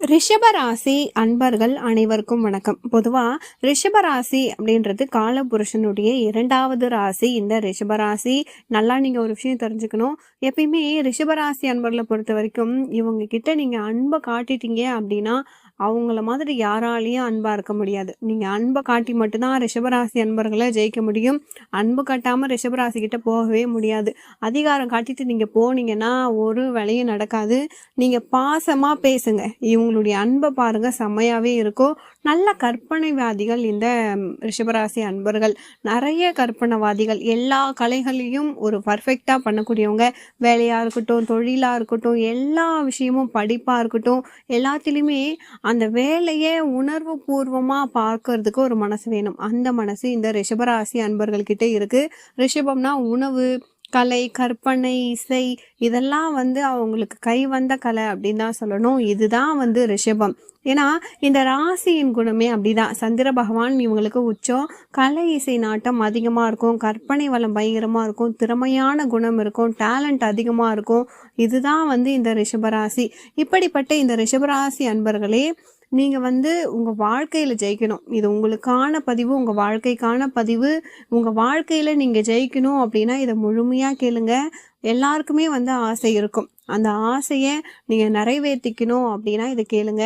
ரிஷபராசி அன்பர்கள் அனைவருக்கும் வணக்கம். பொதுவா ரிஷபராசி அப்படின்றது காலபுருஷனுடைய இரண்டாவது ராசி. இந்த ரிஷபராசி நல்லா நீங்க ஒரு விஷயம் தெரிஞ்சுக்கணும். எப்பயுமே ரிஷபராசி அன்பர்களை பொறுத்த வரைக்கும் இவங்க கிட்ட நீங்க அன்பை காட்டிட்டீங்க அப்படின்னா அவங்கள மாதிரி யாராலையும் அன்பாக இருக்க முடியாது. நீங்கள் அன்பை காட்டி மட்டும்தான் ரிஷபராசி அன்பர்களை ஜெயிக்க முடியும். அன்பு காட்டாமல் ரிஷபராசி கிட்ட போகவே முடியாது. அதிகாரம் காட்டிட்டு நீங்கள் போனீங்கன்னா ஒரு வேலையும் நடக்காது. நீங்கள் பாசமாக பேசுங்க. இவங்களுடைய அன்பை பாருங்கள் செம்மையாகவே இருக்கும். நல்ல கற்பனைவாதிகள் இந்த ரிஷபராசி அன்பர்கள். நிறைய கற்பனைவாதிகள். எல்லா கலைகளையும் ஒரு பர்ஃபெக்டாக பண்ணக்கூடியவங்க. வேலையாக இருக்கட்டும் தொழிலாக இருக்கட்டும் எல்லா விஷயமும் படிப்பாக இருக்கட்டும் எல்லாத்துலேயுமே அந்த வேலையை உணர்வு பூர்வமாக பார்க்கறதுக்கு ஒரு மனசு வேணும். அந்த மனசு இந்த ரிஷபராசி அன்பர்கள்கிட்ட இருக்குது ரிஷபம்னா உணவு கலை கற்பனை இசை இதெல்லாம் வந்து அவங்களுக்கு கை வந்த கலை அப்படின்னு தான் சொல்லணும். இதுதான் வந்து ரிஷபம். ஏன்னா இந்த ராசியின் குணமே அப்படிதான். சந்திர பகவான் இவங்களுக்கு உச்சம். கலை இசை நாட்டம் அதிகமாக இருக்கும். கற்பனை வளம் பயங்கரமாக இருக்கும். திறமையான குணம் இருக்கும். டேலண்ட் அதிகமாக இருக்கும். இதுதான் வந்து இந்த ரிஷபராசி. இப்படிப்பட்ட இந்த ரிஷபராசி அன்பர்களே நீங்கள் வந்து உங்கள் வாழ்க்கையில் ஜெயிக்கணும். இது உங்களுக்கான பதிவு உங்கள் வாழ்க்கைக்கான பதிவு. உங்கள் வாழ்க்கையில் நீங்கள் ஜெயிக்கணும் அப்படின்னா இதை முழுமையாக கேளுங்க. எல்லாருக்குமே வந்து ஆசை இருக்கும். அந்த ஆசையை நீங்கள் நிறைவேற்றிக்கணும் அப்படின்னா இதை கேளுங்க.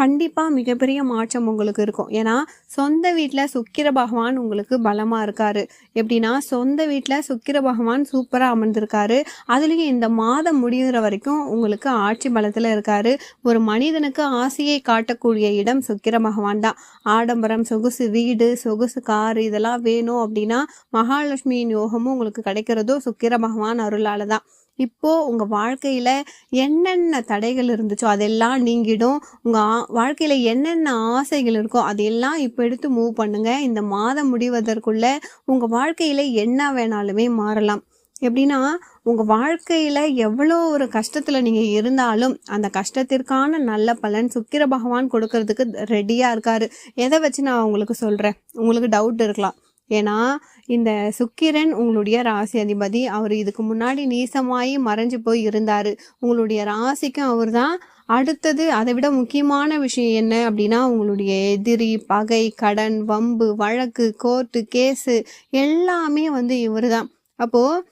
கண்டிப்பாக மிகப்பெரிய மாற்றம் உங்களுக்கு இருக்கும். ஏன்னா சொந்த வீட்டில் சுக்கிர பகவான் உங்களுக்கு பலமாக இருக்காரு. எப்படின்னா சொந்த வீட்டில் சுக்கிர பகவான் சூப்பராக அமர்ந்திருக்காரு. அதுலேயும் இந்த மாதம் முடிகிற வரைக்கும் உங்களுக்கு ஆட்சி பலத்தில் இருக்காரு. ஒரு மனிதனுக்கு ஆசையை காட்டக்கூடிய இடம் சுக்கிர பகவான் தான். ஆடம்பரம் சொகுசு வீடு சொகுசு கார் இதெல்லாம் வேணும் அப்படின்னா மகாலட்சுமியின் யோகமும் உங்களுக்கு கிடைக்கிறதோ சுக்கிர பகவான் அருளால தான். இப்போ உங்கள் வாழ்க்கையில் என்னென்ன தடைகள் இருந்துச்சோ அதெல்லாம் நீங்கிடும். உங்கள் ஆ- என்னென்ன ஆசைகள் இருக்கோ அதையெல்லாம் இப்போ எடுத்து மூவ் பண்ணுங்கள் இந்த மாதம் முடிவதற்குள்ளே உங்கள் வாழ்க்கையில் என்ன வேணாலுமே மாறலாம். எப்படின்னா உங்கள் வாழ்க்கையில் எவ்வளோ ஒரு கஷ்டத்தில் நீங்கள் இருந்தாலும் அந்த கஷ்டத்திற்கான நல்ல பலன் சுக்கிர பகவான் கொடுக்கறதுக்கு ரெடியாக இருக்காரு. எதை வச்சு நான் உங்களுக்கு சொல்கிறேன் உங்களுக்கு டவுட் இருக்கலாம். ஏன்னா இந்த சுக்கிரன் உங்களுடைய ராசி அதிபதி அவர் இதுக்கு முன்னாடி நீசமாயி மறைஞ்சு போய் இருந்தார். உங்களுடைய ராசிக்கும் அவர் தான் அடுத்தது அதை விட முக்கியமான விஷயம் என்ன அப்படின்னா உங்களுடைய எதிரி பகை கடன் வம்பு வழக்கு கோர்ட்டு கேஸு எல்லாமே வந்து இவர் தான். அப்போது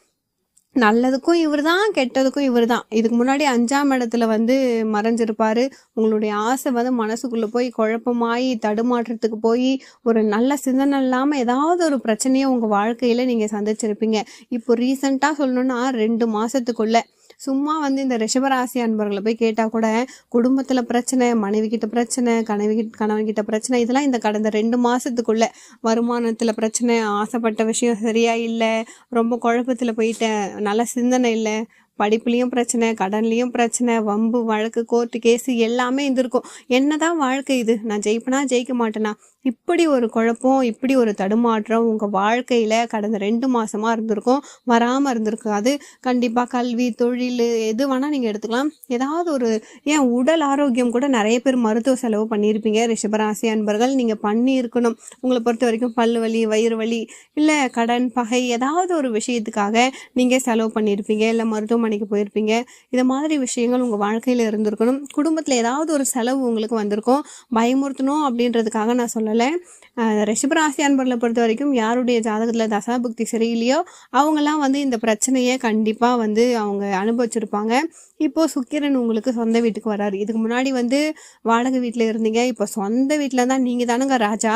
நல்லதுக்கும் இவர் தான் கெட்டதுக்கும் இவர் தான் இதுக்கு முன்னாடி அஞ்சாம் இடத்துல வந்து மறைஞ்சிருப்பாரு. உங்களுடைய ஆசை வந்து மனசுக்குள்ளே போய் குழப்பமாயி தடுமாற்றத்துக்கு போய் ஒரு நல்ல சிந்தனை இல்லாமல் ஏதாவது ஒரு பிரச்சனையை உங்கள் வாழ்க்கையில் நீங்கள் சந்திச்சிருப்பீங்க. இப்போ ரீசண்டாக சொல்லணும்னா ரெண்டு மாதத்துக்குள்ளே சும்மா வந்து இந்த ரிஷபராசி அன்பர்களை போய் கேட்டால் கூட குடும்பத்தில் பிரச்சனை மனைவி கிட்ட பிரச்சனை கணவி கணவன் கிட்ட பிரச்சனை இதெல்லாம் இந்த கடந்த ரெண்டு மாதத்துக்குள்ளே வருமானத்தில் பிரச்சனை ஆசைப்பட்ட விஷயம் சரியாக இல்லை ரொம்ப குழப்பத்தில் போயிட்டேன் நல்ல சிந்தனை இல்லை படிப்புலேயும் பிரச்சனை கடன்லேயும் பிரச்சனை வம்பு வழக்கு கோர்ட்டு கேஸு எல்லாமே இருந்திருக்கும் என்னதான் வாழ்க்கை இது? நான் ஜெயிப்பனா ஜெயிக்க மாட்டேனா? இப்படி ஒரு குழப்பம் இப்படி ஒரு தடுமாற்றம் உங்கள் வாழ்க்கையில் கடந்த ரெண்டு மாதமாக இருந்திருக்கும். வராமல் இருந்திருக்காது கண்டிப்பாக கல்வி தொழில் எது வேணால் நீங்கள் எடுத்துக்கலாம். ஏதாவது ஒரு ஏன் உடல் ஆரோக்கியம் கூட நிறைய பேர் மருத்துவ செலவு பண்ணியிருப்பீங்க. ரிஷபராசி அன்பர்கள் நீங்கள் பண்ணியிருக்கணும். உங்களை பொறுத்த வரைக்கும் பல்லு வலி வயிறு வலி இல்லை கடன் பகை ஏதாவது ஒரு விஷயத்துக்காக நீங்கள் செலவு பண்ணியிருப்பீங்க இல்லை மருத்துவமனைக்கு போயிருப்பீங்க. இது மாதிரி விஷயங்கள் உங்கள் வாழ்க்கையில் இருந்திருக்கணும். குடும்பத்தில் ஏதாவது ஒரு செலவு உங்களுக்கு வந்திருக்கும். பயமுறுத்தணும் அப்படின்றதுக்காக நான் சொல்லலை. அதனால் ரிஷபராசி அன்பர்களை பொறுத்த வரைக்கும் யாருடைய ஜாதகத்தில் தசாபுக்தி சரியில்லையோ அவங்கெல்லாம் வந்து இந்த பிரச்சனையை கண்டிப்பாக வந்து அவங்க அனுபவிச்சிருப்பாங்க. இப்போது சுக்கிரன் உங்களுக்கு சொந்த வீட்டுக்கு வராரு இதுக்கு முன்னாடி வந்து வாடகை வீட்டில் இருந்தீங்க. இப்போ சொந்த வீட்டில் தான் நீங்கள் தானுங்க ராஜா.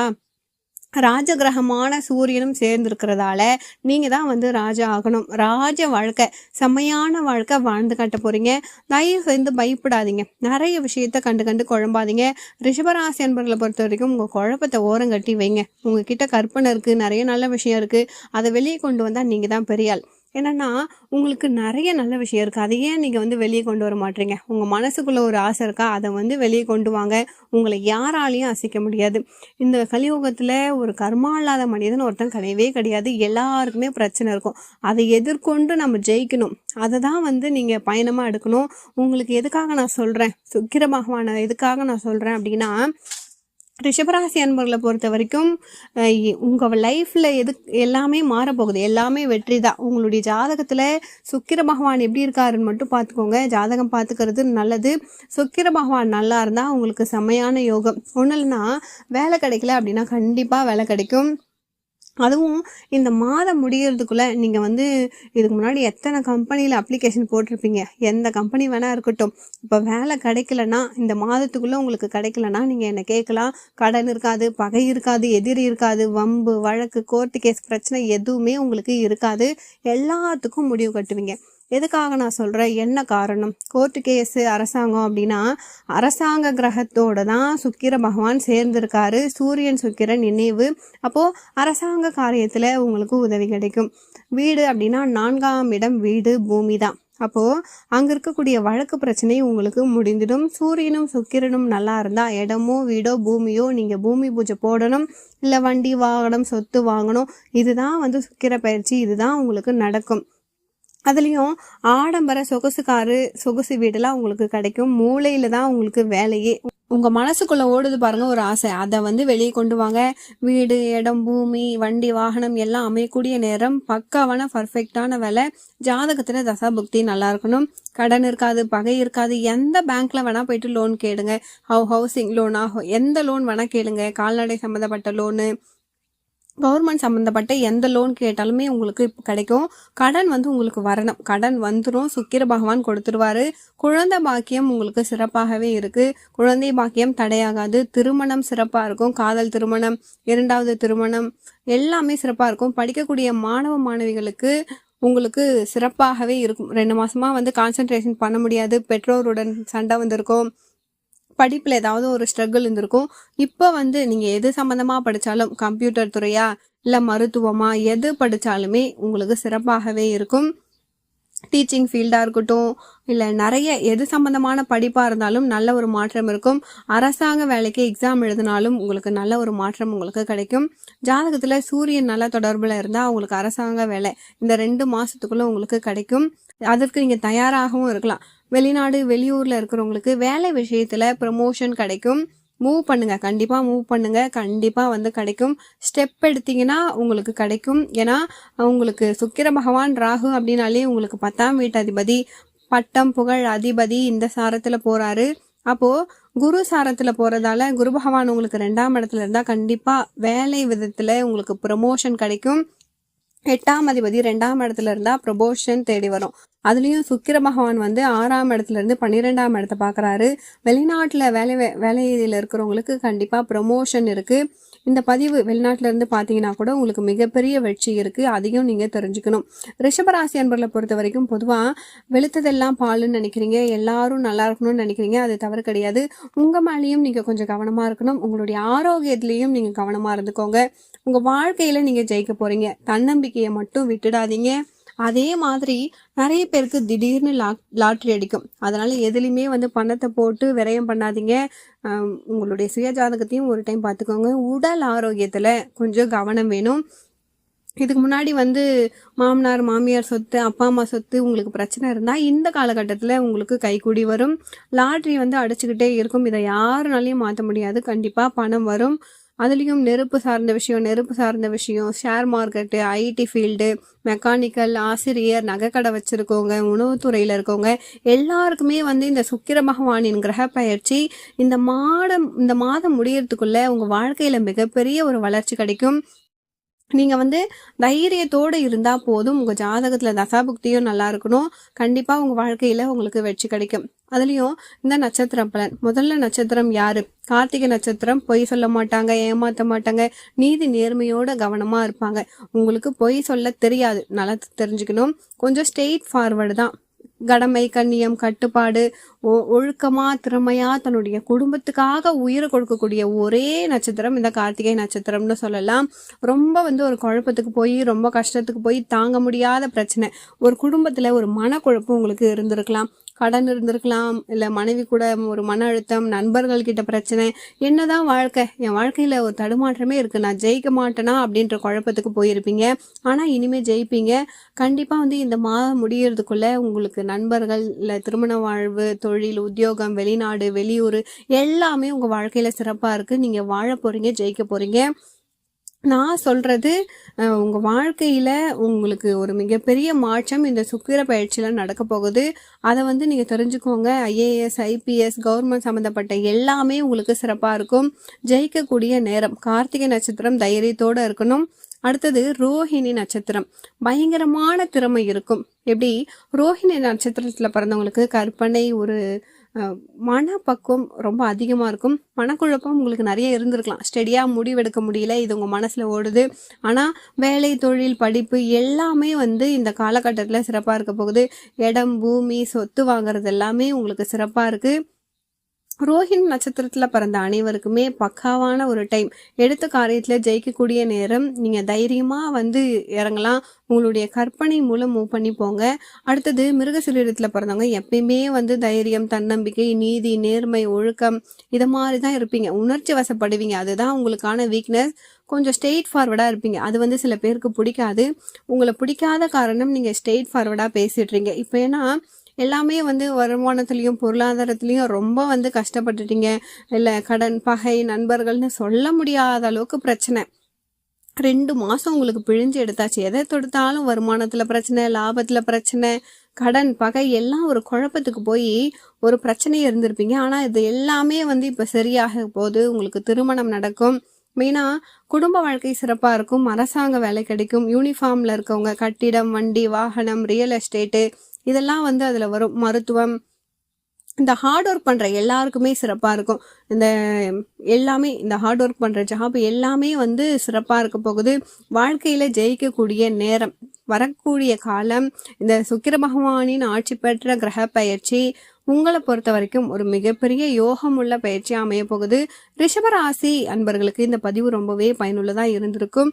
ராஜகிரகமான சூரியனும் சேர்ந்திருக்கிறதால நீங்கள் தான் வந்து ராஜா ஆகணும். ராஜ வாழ்க்கை செம்மையான வாழ்க்கை வாழ்ந்து காட்ட போகிறீங்க தயவு செய்து பயப்படாதீங்க. நிறைய விஷயத்த கண்டு கண்டு குழம்பாதீங்க. ரிஷபராசி அன்பர்களை பொறுத்த வரைக்கும் உங்கள் குழப்பத்தை ஓரம் கட்டி வைங்க. உங்ககிட்ட கற்பனை இருக்குது நிறைய நல்ல விஷயம் இருக்குது அதை வெளியே கொண்டு வந்தால் நீங்கள் தான் பெரியாள் என்னன்னா உங்களுக்கு நிறைய நல்ல விஷயம் இருக்குது அதை ஏன் நீங்கள் வந்து வெளியே கொண்டு வர மாட்டீங்க? உங்கள் மனசுக்குள்ள ஒரு ஆசை இருக்கா? அதை வந்து வெளியே கொண்டு வாங்க. உங்களை யாராலையும் அசைக்க முடியாது. இந்த கலியுகத்தில் ஒரு கர்மா இல்லாத மனிதன் ஒருத்தன் கிடையவே கிடையாது. எல்லாருக்குமே பிரச்சனை இருக்கும். அதை எதிர்கொண்டு நம்ம ஜெயிக்கணும். அதை தான் வந்து நீங்கள் பயணமாக எடுக்கணும். உங்களுக்கு எதுக்காக நான் சொல்கிறேன் சுக்கிர பகவானை எதுக்காக நான் சொல்கிறேன் அப்படின்னா ரிஷபராசி அன்பர்களை பொறுத்த வரைக்கும் உங்கள் லைஃப்பில் எது எல்லாமே மாறப்போகுது. எல்லாமே வெற்றி தான் உங்களுடைய ஜாதகத்தில் சுக்கிர பகவான் எப்படி இருக்காருன்னு மட்டும் பார்த்துக்கோங்க. ஜாதகம் பார்த்துக்கிறது நல்லது. சுக்கிர பகவான் நல்லா இருந்தால் உங்களுக்கு செம்மையான யோகம். ஒன்றும் இல்லைன்னா வேலை கிடைக்கல அப்படின்னா கண்டிப்பாக வேலை கிடைக்கும். அதுவும் இந்த மாதம் முடிகிறதுக்குள்ளே நீங்கள் வந்து இதுக்கு முன்னாடி எத்தனை கம்பெனியில் அப்ளிகேஷன் போட்டிருப்பீங்க? எந்த கம்பெனி வேணால் இருக்கட்டும். இப்போ வேலை கிடைக்கலனா இந்த மாதத்துக்குள்ளே உங்களுக்கு கிடைக்கலனா நீங்கள் என்னை கேட்கலாம். கடன் இருக்காது பகை இருக்காது எதிரி இருக்காது வம்பு வழக்கு கோர்ட்டு கேஸ் பிரச்சனை எதுவுமே உங்களுக்கு இருக்காது. எல்லாத்துக்கும் முடிவு கட்டுவீங்க. எதுக்காக நான் சொல்கிறேன் என்ன காரணம்? கோர்ட்டு கேஸு அரசாங்கம் அப்படின்னா அரசாங்க கிரகத்தோடு தான் சுக்கிர பகவான் சேர்ந்திருக்காரு. சூரியன் சுக்கிரன் நினைவு. அப்போது அரசாங்க காரியத்தில் உங்களுக்கு உதவி கிடைக்கும். வீடு அப்படின்னா நான்காம் இடம் வீடு பூமி தான். அப்போது அங்கே இருக்கக்கூடிய வழக்கு பிரச்சனை உங்களுக்கு முடிந்துடும். சூரியனும் சுக்கிரனும் நல்லா இருந்தால் இடமோ வீடோ பூமியோ நீங்கள் பூமி பூஜை போடணும். இல்லை வண்டி வாகனம் சொத்து வாங்கணும். இதுதான் வந்து சுக்கிர பயிற்சி. இதுதான் உங்களுக்கு நடக்கும். அதுலேயும் ஆடம்பர சொகுசு காரு சொகுசு வீடெல்லாம் உங்களுக்கு கிடைக்கும். மூளையில் தான் உங்களுக்கு வேலையே. உங்கள் மனசுக்குள்ளே ஓடுது பாருங்கள் ஒரு ஆசை. அதை வந்து வெளியே கொண்டு வாங்க. வீடு இடம் பூமி வண்டி வாகனம் எல்லாம் அமையக்கூடிய நேரம். பக்காவான பர்ஃபெக்டான வேலை. ஜாதகத்தில் தசாபுக்தி நல்லா இருக்கணும். கடன் இருக்காது பகை இருக்காது. எந்த பேங்க்ல வேணால் போயிட்டு லோன் கேளுங்க. ஹவு ஹவுசிங் லோனா எந்த லோன் வேணால் கேளுங்க. கால்நடை சம்மந்தப்பட்ட லோனு கவர்மெண்ட் சம்மந்தப்பட்ட எந்த லோன் கேட்டாலுமே உங்களுக்கு இப்போ கிடைக்கும். கடன் வந்து உங்களுக்கு வரணும். கடன் வந்துடும் சுக்கிர பகவான் கொடுத்துருவாரு. குழந்தை பாக்கியம் உங்களுக்கு சிறப்பாகவே இருக்குது குழந்தை பாக்கியம் தடையாகாது. திருமணம் சிறப்பாக இருக்கும். காதல் திருமணம் இரண்டாவது திருமணம் எல்லாமே சிறப்பாக இருக்கும். படிக்கக்கூடிய மாணவ மாணவிகளுக்கு உங்களுக்கு சிறப்பாகவே இருக்கும். ரெண்டு மாசமா வந்து கான்சென்ட்ரேஷன் பண்ண முடியாது. பெற்றோருடன் சண்டை வந்திருக்கும். படிப்பில் ஏதாவது ஒரு ஸ்ட்ரகிள் இருந்திருக்கும். இப்போ வந்து நீங்கள் எது சம்மந்தமாக படித்தாலும் கம்ப்யூட்டர் துறையா இல்லை மருத்துவமா எது படித்தாலுமே உங்களுக்கு சிறப்பாகவே இருக்கும். டீச்சிங் ஃபீல்டாக இருக்கட்டும் இல்லை நிறைய எது சம்மந்தமான படிப்பாக இருந்தாலும் நல்ல ஒரு மாற்றம் இருக்கும். அரசாங்க வேலைக்கு எக்ஸாம் எழுதினாலும் உங்களுக்கு நல்ல ஒரு மாற்றம் உங்களுக்கு கிடைக்கும். ஜாதகத்தில் சூரியன் நல்ல தொடர்பில் இருந்தால் உங்களுக்கு அரசாங்க வேலை இந்த ரெண்டு மாதத்துக்குள்ளே உங்களுக்கு கிடைக்கும். அதற்கு நீங்கள் தயாராகவும் இருக்கலாம். வெளிநாடு வெளியூரில் இருக்கிறவங்களுக்கு வேலை விஷயத்தில் ப்ரமோஷன் கிடைக்கும். மூவ் பண்ணுங்க. கண்டிப்பாக மூவ் பண்ணுங்க. கண்டிப்பாக வந்து கிடைக்கும். ஸ்டெப் எடுத்தீங்கன்னா உங்களுக்கு கிடைக்கும். ஏன்னா உங்களுக்கு சுக்கிர பகவான் ராகு அப்படின்னாலே உங்களுக்கு பத்தாம் வீட்டு அதிபதி பட்டம் புகழ் அதிபதி இந்த சாரத்தில் போகிறாரு அப்போது குரு சாரத்தில் போகிறதால குரு பகவான் உங்களுக்கு ரெண்டாம் இடத்துல இருந்தால் கண்டிப்பாக வேலை விதத்தில் உங்களுக்கு ப்ரமோஷன் கிடைக்கும். எட்டாம் அதிபதி ரெண்டாம் இடத்துல இருந்தா ப்ரொபோஷன் தேடி வரும். அதுலேயும் சுக்கிர பகவான் வந்து ஆறாம் இடத்துல இருந்து பன்னிரெண்டாம் இடத்த பார்க்குறாரு. வெளிநாட்டில் வேலை வேலையில் இருக்கிறவங்களுக்கு கண்டிப்பாக ப்ரொமோஷன் இருக்குது இந்த பதிவு வெளிநாட்டில இருந்து பார்த்தீங்கன்னா கூட உங்களுக்கு மிகப்பெரிய வெற்றி இருக்கு. அதையும் நீங்க தெரிஞ்சுக்கணும். ரிஷபராசி அன்பர்களை பொறுத்த வரைக்கும் பொதுவாக வெளுத்ததெல்லாம் பாலுன்னு நினைக்கிறீங்க. எல்லாரும் நல்லா இருக்கணும்னு நினைக்கிறீங்க. அது தவறு கிடையாது. உங்க மேலேயும் நீங்க கொஞ்சம் கவனமா இருக்கணும். உங்களுடைய ஆரோக்கியத்திலையும் நீங்க கவனமா இருந்துக்கோங்க. உங்க வாழ்க்கையில நீங்க ஜெயிக்க போறீங்க. தன்னம்பிக்கையை மட்டும் விட்டுடாதீங்க. அதே மாதிரி நிறைய பேருக்கு திடீர்னு லாட் லாட்ரி அடிக்கும். அதனால எதுலேயுமே வந்து பணத்தை போட்டு விரயம் பண்ணாதீங்க. உங்களுடைய சுய ஜாதகத்தையும் ஒரு டைம் பார்த்துக்கோங்க. உடல் ஆரோக்கியத்தில் கொஞ்சம் கவனம் வேணும். இதுக்கு முன்னாடி வந்து மாமனார் மாமியார் சொத்து அப்பா அம்மா சொத்து உங்களுக்கு பிரச்சனை இருந்தால் இந்த காலகட்டத்தில் உங்களுக்கு கைக்கூடி வரும். லாட்ரி வந்து அடிச்சுக்கிட்டே இருக்கும். இதை யாருனாலையும் மாற்ற முடியாது. கண்டிப்பாக பணம் வரும். அதுலேயும் நெருப்பு சார்ந்த விஷயம் நெருப்பு சார்ந்த விஷயம் share market IT field mechanical ஆசிரியர் நகைக்கடை வச்சுருக்கவங்க உணவுத்துறையில் இருக்கவங்க எல்லாருக்குமே வந்து இந்த சுக்கிர பகவானின் கிரக பயிற்சி இந்த மாதம் இந்த மாதம் முடியறதுக்குள்ளே உங்கள் வாழ்க்கையில் மிகப்பெரிய ஒரு வளர்ச்சி கிடைக்கும். நீங்கள் வந்து தைரியத்தோடு இருந்தால் போதும். உங்கள் ஜாதகத்தில் தசாபுக்தியும் நல்லா இருக்கணும். கண்டிப்பாக உங்கள் வாழ்க்கையில் உங்களுக்கு வெற்றி கிடைக்கும். அதுலேயும் இந்த நட்சத்திரம் பலன். முதல்ல நட்சத்திரம் யாரு? கார்த்திகை நட்சத்திரம் பொய் சொல்ல மாட்டாங்க ஏமாற்ற மாட்டாங்க. நீதி நேர்மையோட கவனமாக இருப்பாங்க. உங்களுக்கு பொய் சொல்ல தெரியாது. நல்லா தெரிஞ்சுக்கணும். கொஞ்சம் ஸ்ட்ரெயிட் ஃபார்வர்டு தான். கடமை கண்ணியம் கட்டுப்பாடு ஒழுக்கமா திறமையா தன்னுடைய குடும்பத்துக்காக உயிரை கொடுக்கக்கூடிய ஒரே நட்சத்திரம் இந்த கார்த்திகை நட்சத்திரம்னு சொல்லலாம். ரொம்ப வந்து ஒரு குழப்பத்துக்கு போய் ரொம்ப கஷ்டத்துக்கு போய் தாங்க முடியாத பிரச்சனை. ஒரு குடும்பத்துல ஒரு மனக்குழப்பம் உங்களுக்கு இருந்திருக்கலாம். கடன் இருந்திருக்கலாம் இல்லை மனைவி கூட ஒரு மன அழுத்தம் நண்பர்கள் கிட்ட பிரச்சனை என்னதான் வாழ்க்கை. என் வாழ்க்கையில் ஒரு தடுமாற்றமே இருக்குது நான் ஜெயிக்க மாட்டேனா அப்படின்ற குழப்பத்துக்கு போயிருப்பீங்க. ஆனால் இனிமேல் ஜெயிப்பீங்க. கண்டிப்பாக வந்து இந்த மாதம் முடியறதுக்குள்ளே உங்களுக்கு நண்பர்கள் இல்லை திருமண வாழ்வு தொழில் உத்தியோகம் வெளிநாடு வெளியூர் எல்லாமே உங்கள் வாழ்க்கையில் சிறப்பாக இருக்குது நீங்கள் வாழ போகிறீங்க ஜெயிக்க போகிறீங்க நான் சொல்கிறது உங்கள் வாழ்க்கையில் உங்களுக்கு ஒரு மிகப்பெரிய மாற்றம் இந்த சுக்கிர பயிற்சியில் நடக்க போகுது. அதை வந்து நீங்கள் தெரிஞ்சுக்கோங்க. ஐஏஎஸ் ஐபிஎஸ் கவர்மெண்ட் சம்மந்தப்பட்ட எல்லாமே உங்களுக்கு சிறப்பாக இருக்கும். ஜெயிக்கக்கூடிய நேரம் கார்த்திகை நட்சத்திரம் தைரியத்தோடு இருக்கணும். அடுத்தது ரோஹிணி நட்சத்திரம். பயங்கரமான திறமை இருக்கும். எப்படி? ரோஹிணி நட்சத்திரத்தில் பிறந்தவங்களுக்கு கற்பனை ஒரு மனப்பக்குவம் ரொம்ப அதிகமாக இருக்கும். மனக்குழப்பம் உங்களுக்கு நிறைய இருந்திருக்கலாம். ஸ்டெடியாக முடிவெடுக்க முடியல இது உங்கள் மனசில் ஓடுது. ஆனால் வேலை தொழில் படிப்பு எல்லாமே வந்து இந்த காலகட்டத்தில் சிறப்பாக இருக்க போகுது. இடம் பூமி சொத்து வாங்குறது எல்லாமே உங்களுக்கு சிறப்பாக இருக்குது ரோஹிணி நட்சத்திரத்தில் பிறந்த அனைவருக்குமே பக்காவான ஒரு டைம் எடுத்த காரியத்தில் ஜெயிக்கக்கூடிய நேரம் நீங்கள் தைரியமாக வந்து இறங்கலாம். உங்களுடைய கற்பனை மூலம் மூவ் பண்ணி போங்க. அடுத்தது மிருகசீரத்தில் பிறந்தவங்க எப்பயுமே வந்து தைரியம் தன்னம்பிக்கை நீதி நேர்மை ஒழுக்கம் இதை மாதிரி தான் இருப்பீங்க. உணர்ச்சி வசப்படுவீங்க. அதுதான் உங்களுக்கான வீக்னஸ் கொஞ்சம் ஸ்ட்ரெயிட் ஃபார்வர்டாக இருப்பீங்க. அது வந்து சில பேருக்கு பிடிக்காது. உங்களை பிடிக்காத காரணம் நீங்கள் ஸ்ட்ரெயிட் ஃபார்வர்டாக பேசிடுறீங்க இப்போ ஏன்னா எல்லாமே வந்து வருமானத்துலேயும் பொருளாதாரத்துலேயும் ரொம்ப வந்து கஷ்டப்பட்டுட்டீங்க. இல்லை கடன் பகை நண்பர்கள்னு சொல்ல முடியாத அளவுக்கு பிரச்சனை. ரெண்டு மாதம் உங்களுக்கு பிழிஞ்சு எடுத்தாச்சு. எதை தொடுத்தாலும் வருமானத்தில் பிரச்சனை லாபத்தில் பிரச்சனை கடன் பகை எல்லாம் ஒரு குழப்பத்துக்கு போய் ஒரு பிரச்சனையே இருந்திருப்பீங்க. ஆனால் இது எல்லாமே வந்து இப்போ சரியாக போது உங்களுக்கு திருமணம் நடக்கும். மெயினாக குடும்ப வாழ்க்கை சிறப்பாக இருக்கும். அரசாங்க வேலை கிடைக்கும். யூனிஃபார்மில் இருக்கவங்க கட்டிடம் வண்டி வாகனம் ரியல் எஸ்டேட்டு இதெல்லாம் வந்து அதில் வரும். மருத்துவம் இந்த ஹார்ட் ஒர்க் பண்ணுற எல்லாருக்குமே சிறப்பாக இருக்கும். இந்த எல்லாமே இந்த ஹார்ட் ஒர்க் பண்ணுற ஜாப் எல்லாமே வந்து சிறப்பாக இருக்க போகுது. வாழ்க்கையில் ஜெயிக்கக்கூடிய நேரம் வரக்கூடிய காலம் இந்த சுக்கிர பகவானின் ஆட்சி பெற்ற கிரக பயிற்சி உங்களை பொறுத்த வரைக்கும் ஒரு மிகப்பெரிய யோகம் உள்ள பயிற்சி அமைய போகுது. ரிஷபராசி அன்பர்களுக்கு இந்த பதிவு ரொம்பவே பயனுள்ளதாக இருந்திருக்கும்.